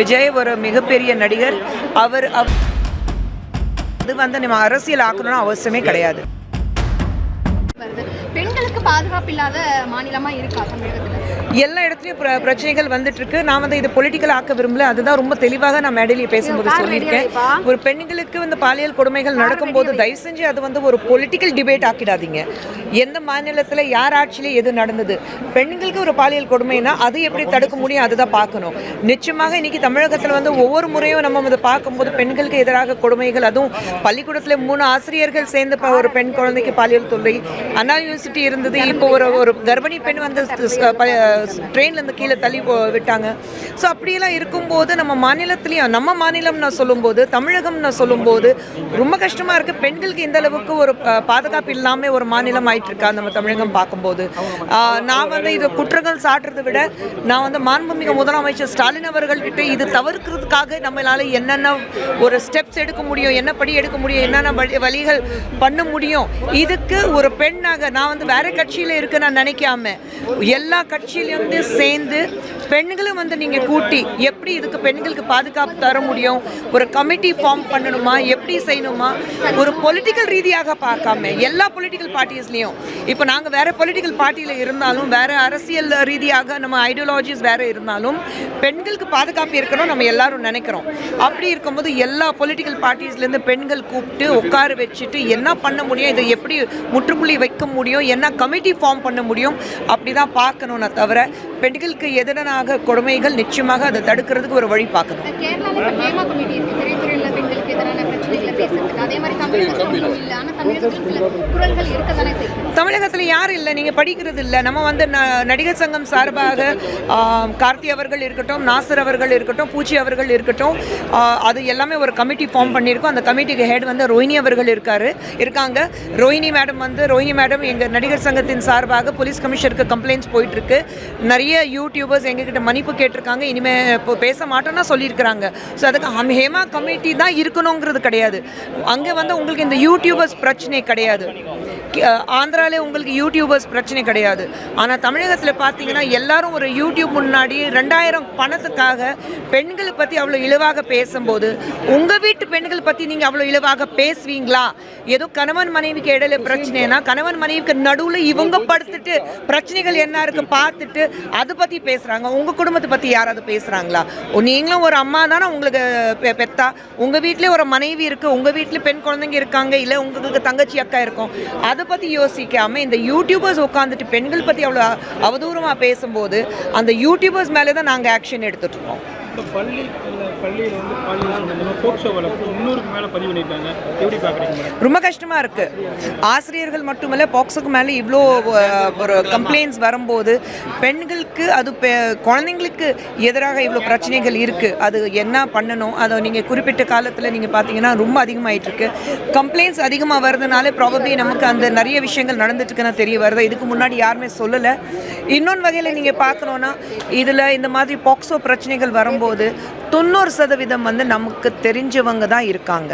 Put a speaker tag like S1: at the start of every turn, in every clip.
S1: விஜய் ஒரு மிகப்பெரிய நடிகர். அவர் அது வந்து நம்ம அரசியல் ஆக்கணும்னு அவசியமே கிடையாது.
S2: பெண்களுக்கு பாதுகாப்பு இல்லாத மாநிலமா இருக்கா தமிழகத்துல?
S1: எல்லா இடத்துலையும் பிர பிரச்சனைகள் வந்துட்டு இருக்கு நான் வந்து இது பொலிட்டிக்கல் ஆக்க விரும்பல. அதுதான் ரொம்ப தெளிவாக நான் மேடையிலேயே பேசும்போது சொல்லியிருக்கேன். ஒரு பெண்களுக்கு வந்து பாலியல் கொடுமைகள் நடக்கும்போது தயவு செஞ்சு அது வந்து ஒரு பொலிட்டிக்கல் டிபேட் ஆக்கிடாதீங்க. எந்த மாநிலத்தில் யார் ஆட்சியில் எது நடந்தது? பெண்களுக்கு ஒரு பாலியல் கொடுமைனா அது எப்படி தடுக்க முடியும்? அதுதான் பார்க்கணும். நிச்சயமாக இன்னைக்கு தமிழகத்தில் வந்து ஒவ்வொரு முறையும் நம்ம வந்து பார்க்கும்போது பெண்களுக்கு எதிராக கொடுமைகள் அதுவும் பள்ளிக்கூடத்தில் மூணு ஆசிரியர்கள் சேர்ந்து ஒரு பெண் குழந்தைக்கு பாலியல் தொல்லை அண்ணா யூனிவர்சிட்டி இருந்தது இப்போ ஒரு ஒரு கர்ப்பிணி பெண் வந்து ட்ரெயின்லேருந்து கீழே தள்ளி போ- விட்டாங்க. ஸோ அப்படியெல்லாம் இருக்கும்போது நம்ம மாநிலத்துலேயும் நம்ம மாநிலம் நான் சொல்லும்போது தமிழகம் நான் சொல்லும்போது ரொம்ப கஷ்டமாக இருக்குது பெண்களுக்கு இந்த அளவுக்கு ஒரு பாதுகாப்பு இல்லாமல் ஒரு மாநிலம் ஆயிட்டுருக்கா நம்ம தமிழகம் பார்க்கும்போது. நான் வந்து இது குற்றங்கள் சாட்டுறதை விட நான் வந்து மாண்புமிகு முதலமைச்சர் ஸ்டாலின் அவர்கள்கிட்ட இது தவிர்க்கிறதுக்காக நம்மளால என்னென்ன ஒரு ஸ்டெப்ஸ் எடுக்க முடியும் என்ன படி எடுக்க முடியும் என்னென்ன வழி- வழிகள் பண்ண முடியும் இதுக்கு ஒரு பெண்ணாக நான் வந்து வேற கட்சியில் இருக்க நான் நினைக்காம. எல்லா கட்சியிலேருந்து சேர்ந்து பெண்களும் வந்து நீங்கள் கூட்டி எப்படி இதுக்கு பெண்களுக்கு பாதுகாப்பு தர முடியும்? ஒரு கமிட்டி ஃபார்ம் பண்ணணுமா? எப்படி செய்யணுமா? ஒரு பொலிட்டிக்கல் ரீதியாக பார்க்காம எல்லா பொலிட்டிக்கல் பார்ட்டிஸ்லேயும் இப்போ நாங்கள் வேறு பொலிட்டிக்கல் பார்ட்டியில் இருந்தாலும் வேறு அரசியல் ரீதியாக நம்ம ஐடியாலஜிஸ் வேறு இருந்தாலும் பெண்களுக்கு பாதுகாப்பு இருக்கணும் நம்ம எல்லாரும் நினைக்கிறோம். அப்படி இருக்கும்போது எல்லா பொலிட்டிக்கல் பார்ட்டிஸ்லேருந்து பெண்கள் கூப்பிட்டு உட்கார வச்சுட்டு என்ன பண்ண முடியும்? இதை எப்படி முற்றுப்புள்ளி வைக்க முடியும்? என்ன கமிட்டி ஃபார்ம் பண்ண முடியும்? அப்படி தான் பார்க்கணும்னா தவிர பெண்களுக்கு எதிரான கொடுமைகள் நிச்சயமாக அதை தடுக்கிறதுக்கு ஒரு வழி பார்க்கணும்.
S2: தமிழகத்தில்
S1: யாரும் இல்லை. நீங்கள் படிக்கிறது இல்லை. நம்ம வந்து ந- நடிகர் சங்கம் சார்பாக கார்த்தி அவர்கள் இருக்கட்டும் நாசர் அவர்கள் இருக்கட்டும் பூச்சி அவர்கள் இருக்கட்டும் அது எல்லாமே ஒரு கமிட்டி ஃபார்ம் பண்ணியிருக்கோம். அந்த கமிட்டிக்கு ஹெட் வந்து ரோஹினி அவர்கள் இருக்காரு. இருக்காங்க. ரோஹினி மேடம் வந்து ரோஹினி மேடம் எங்கள் நடிகர் சங்கத்தின் சார்பாக போலீஸ் கமிஷனருக்கு கம்ப்ளைண்ட்ஸ் போயிட்டுருக்கு. நிறைய யூடியூபர்ஸ் எங்ககிட்ட மன்னிப்பு கேட்டிருக்காங்க. இனிமேல் இப்போ பேச மாட்டோம்னா சொல்லியிருக்கிறாங்க. ஸோ அதுக்கு ஹேமா கமிட்டி தான் இருக்கணுங்கிறது கிடையாது. அங்கே வந்து உங்களுக்கு இந்த யூடியூபர்ஸ் பிரச்சனை கிடையாது. ஆந்திராலே உங்களுக்கு யூடியூபர்ஸ் பிரச்சனை கிடையாது. ஆனால் தமிழகத்தில் பார்த்தீங்கன்னா எல்லாரும் ஒரு யூடியூப் முன்னாடி ரெண்டாயிரம் பணத்துக்காக பெண்களை பற்றி அவ்வளோ இழிவாக பேசும்போது உங்கள் வீட்டு பெண்கள் பற்றி நீங்கள் அவ்வளோ இழிவாக பேசுவீங்களா? ஏதோ கணவன் மனைவிக்கு இடையில பிரச்சனைனா கணவன் மனைவிக்கு நடுவில் இவங்க படுத்துட்டு பிரச்சனைகள் என்ன இருக்கு பார்த்துட்டு அதை பற்றி பேசுகிறாங்க உங்கள் குடும்பத்தை பற்றி யாராவது பேசுகிறாங்களா நீங்களும் ஒரு அம்மா தானே உங்களுக்கு பெ- பெத்தா? உங்கள் வீட்டிலே ஒரு மனைவி இருக்குது உங்கள் வீட்டில் பெண் குழந்தைங்க இருக்காங்க இல்லை உங்களுக்கு தங்கச்சி அக்கா இருக்கும். அதை பற்றி யோசிக்காமல் இந்த யூடியூபர்ஸ் உட்காந்துட்டு பெண்கள் பற்றி அவ்வளோ அவதூறமாக பேசும்போது அந்த யூடியூபர்ஸ் மேலே தான் நாங்கள் ஆக்ஷன் எடுத்துட்டு
S3: பள்ளி பள்ளியில் வந்து பாலியல் சம்பந்தமாக போக்சோ வழக்கு முன்னூறுக்கு மேலே பதிவு பண்ணியிருக்காங்க. எப்படி பார்க்குறீங்க
S1: ரொம்ப கஷ்டமாக இருக்குது ஆசிரியர்கள் மட்டுமல்ல பாக்ஸுக்கு மேலே இவ்வளோ ஒரு கம்ப்ளைண்ட்ஸ் வரும்போது பெண்களுக்கு அது பெ- குழந்தைங்களுக்கு எதிராக இவ்வளோ பிரச்சனைகள் இருக்குது அது என்ன பண்ணணும்? அதை நீங்கள் குறிப்பிட்ட காலத்தில் நீங்கள் பார்த்தீங்கன்னா ரொம்ப அதிகமாகிட்டுருக்கு கம்ப்ளைண்ட்ஸ் அதிகமாக வருதுனால ப்ராபப்ளி நமக்கு அந்த நிறைய விஷயங்கள் நடந்துட்டு இருக்குன்னு தெரிய வருது. இதுக்கு முன்னாடி யாருமே சொல்லலை. இன்னொன்று வகையில் நீங்கள் பார்க்கணுன்னா இதில் இந்த மாதிரி பாக்ஸோ பிரச்சனைகள் வரும்போது தொண்ணூறு சதவீதம் வந்து நமக்கு தெரிஞ்சவங்க தான் இருக்காங்க.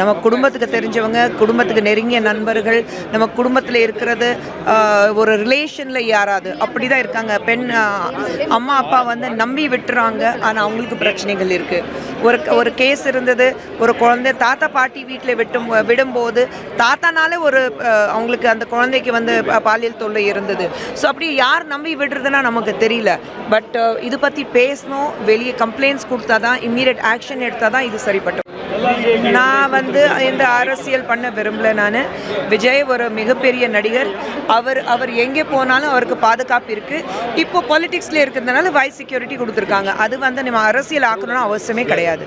S1: நம்ம குடும்பத்துக்கு தெரிஞ்சவங்க குடும்பத்துக்கு நெருங்கிய நண்பர்கள் நம்ம குடும்பத்தில் இருக்கிறது ஒரு ரிலேஷனில் யாராவது. அப்படி தான் இருக்காங்க. பெண் அம்மா அப்பா வந்து நம்பி விட்டுறாங்க. ஆனால் அவங்களுக்கு பிரச்சனைகள் இருக்குது ஒரு ஒரு கேஸ் இருந்தது. ஒரு குழந்தை தாத்தா பாட்டி வீட்டில் விட்டும் விடும்போது தாத்தானாலே ஒரு அவங்களுக்கு அந்த குழந்தைக்கு வந்து பா- பாலியல் தொல்லை இருந்தது. ஸோ அப்படி யார் நம்பி விடுறதுன்னா நமக்கு தெரியல. பட் இது பற்றி பேசணும். வெளியே கம்ப்ளைண்ட்ஸ் கொடுத்தா தான் இம்மீடியட் ஆக்ஷன் எடுத்தால் தான் இது சரிப்பட்டு நான் வந்து இந்த அரசியல் பண்ண விரும்பல நான். விஜய் ஒரு மிகப்பெரிய நடிகர். அவர் அவர் எங்கே போனாலும் அவருக்கு பாதுகாப்பு இருக்குது இப்போ பொலிட்டிக்ஸில் இருக்கிறதுனால வாய் செக்யூரிட்டி கொடுத்துருக்காங்க. அது வந்து நம்ம அரசியல் ஆக்கணும்னு அவசியமே கிடையாது.